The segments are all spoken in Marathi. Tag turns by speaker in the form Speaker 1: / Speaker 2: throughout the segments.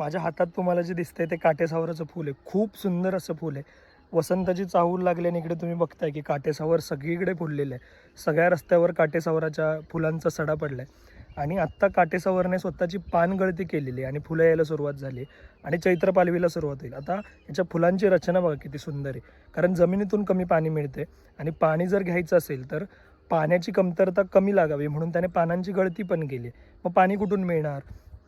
Speaker 1: माझ्या हातात तुम्हाला जे दिसतंय ते काटेसावराचं फूल आहे. खूप सुंदर असं फूल आहे. वसंताची चाहूल लागल्याने इकडे तुम्ही बघताय की काटेसावर सगळीकडे फुललेलं आहे. सगळ्या रस्त्यावर काटेसावराच्या फुलांचा सडा पडला आहे आणि आत्ता काटेसावरने स्वतःची पानगळती केलेली आहे आणि फुलं यायला सुरुवात झाली आणि चैत्र पालवीला सुरुवात होईल. आता याच्या फुलांची रचना बघा किती सुंदर आहे. कारण जमिनीतून कमी पाणी मिळते आणि पाणी जर घ्यायचं असेल तर पाण्याची कमतरता कमी लागावी म्हणून त्याने पानांची गळती पण केली मग पाणी कुठून मिळणार?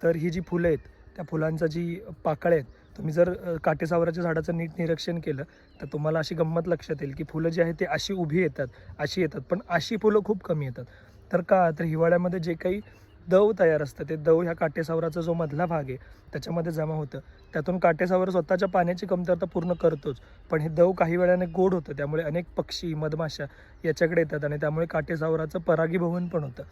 Speaker 1: तर ही जी फुलं आहेत त्या फुलांचा जी पाकळ्या आहेत तुम्ही जर काटेसावराच्या झाडाचं नीट निरीक्षण केलं तर तुम्हाला अशी गंमत लक्षात येईल की फुलं जी आहेत ती अशी उभी येतात अशी येतात पण अशी फुलं खूप कमी येतात. तर का? तर हिवाळ्यामध्ये जे काही दव तयार असतं ते दव ह्या काटेसावराचा जो मधला भाग आहे त्याच्यामध्ये जमा होतं. त्यातून काटेसावर स्वतःच्या पाण्याची कमतरता पूर्ण करतोच पण हे दव काही वेळाने गोड होतं त्यामुळे अनेक पक्षी मधमाशा याच्याकडे येतात आणि त्यामुळे काटेसावराचं परागीभवन पण होतं.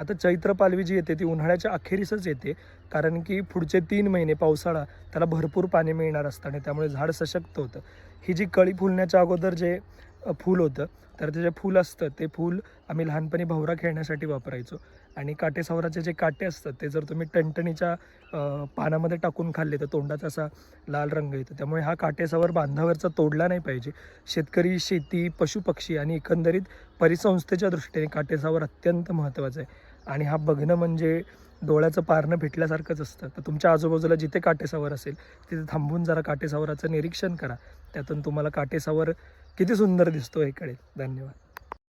Speaker 1: आता चैत्र पालवी जी येते ती उन्हाळ्याच्या अखेरीसच येते. कारण की पुढचे तीन महिने पावसाळा त्याला भरपूर पाणी मिळणार असतं आणि त्यामुळे झाड सशक्त होतं. ही जी कळी फुलण्याच्या अगोदर जे फूल होतं तर ते जे फूल असतं ते फूल आम्ही लहानपणी भवरा खेळण्यासाठी वापरायचो. आणि काटेसावराचे जे काटे असतात ते जर तुम्ही टणटणीच्या पानामध्ये टाकून खाल्ले तर तोंडाचा असा लाल रंग येतो. त्यामुळे हा काटेसावर बांधावरचा तोडला नाही पाहिजे. शेतकरी शेती पशुपक्षी आणि एकंदरीत परिसंस्थेच्या दृष्टीने काटेसावर अत्यंत महत्त्वाचं आहे. आणि हा बघणं म्हणजे डोळ्याचं पारणं भेटल्यासारखंच असतं. तर तुमच्या आजूबाजूला जिथे काटेसावर असेल तिथे थांबून जरा काटेसावराचं निरीक्षण करा. त्यातून तुम्हाला काटेसावर किती सुंदर दिसतो हे कळेल. धन्यवाद.